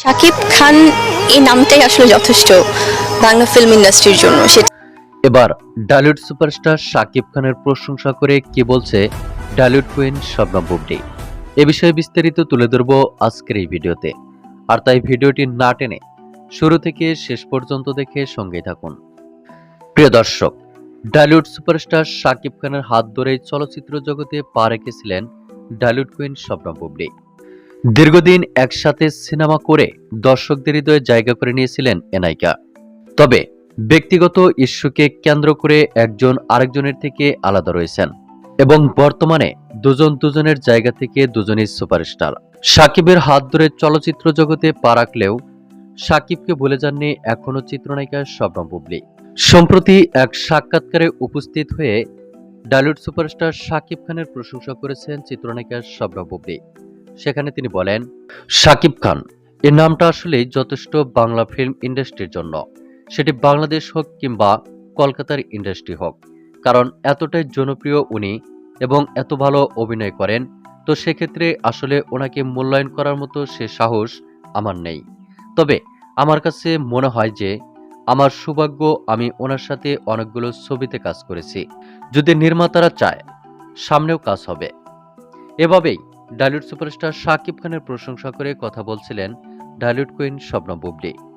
শাকিব খান এই নামটাই আসলে যথেষ্ট বাংলা ফিল্ম ইন্ডাস্ট্রির জন্য। এবার ডালিউড সুপারস্টার শাকিব খানের প্রশংসা করে কি বলছে ডালিউড কুইন শবনম বুবলি এ বিষয়ে বিস্তারিত তুলে ধরব আজকের এই ভিডিওতে। আর তাই ভিডিওটি না টেনে শুরু থেকে শেষ পর্যন্ত দেখে সঙ্গে থাকুন। প্রিয় দর্শক, ডালিউড সুপারস্টার শাকিব খানের হাত ধরেই চলচ্চিত্র জগতে পা রেখেছিলেন ডালিউড কুইন শবনম বুবলি দীর্ঘদিন একসাথে সিনেমা করে দর্শকদের হৃদয়ে জায়গা করে নিয়েছিলেন এনাইকা তবে ব্যক্তিগত ইস্যুকে কেন্দ্র করে একজন আরেকজনের থেকে আলাদা রয়েছেন এবং বর্তমানে দুজন দুজনের জায়গা থেকে দুজনই সুপারস্টার। সাকিবের হাত ধরে চলচ্চিত্র জগতে পা রাখলেও সাকিবকে ভুলে যাননি এখনও চিত্রনায়িকা শবনম বুবলি। সম্প্রতি এক সাক্ষাৎকারে উপস্থিত হয়ে ডালিউড সুপারস্টার সাকিব খানের প্রশংসা করেছেন চিত্রনায়িকা শবনম বুবলি। সেখানে তিনি বলেন, সাকিব খান, এর নামটা আসলে যথেষ্ট বাংলা ফিল্ম ইন্ডাস্ট্রির জন্য। সেটি বাংলাদেশ হোক কিংবা কলকাতার ইন্ডাস্ট্রি হোক। কারণ এতটাই জনপ্রিয় উনি এবং এত ভালো অভিনয় করেন, তো সেক্ষেত্রে আসলে ওনাকে মূল্যায়ন করার মতো সে সাহস আমার নেই। তবে আমার কাছে মনে হয় যে, আমার সৌভাগ্য আমি ওনার সাথে অনেকগুলো ছবিতে কাজ করেছি। যদি নির্মাতারা চায়, সামনেও কাজ হবে। এভাবেই ডালিউড সুপারস্টার শাকিব খানের প্রশংসা করে কথা বলছিলেন ডালিউড কুইন স্বপ্ন বুবলি।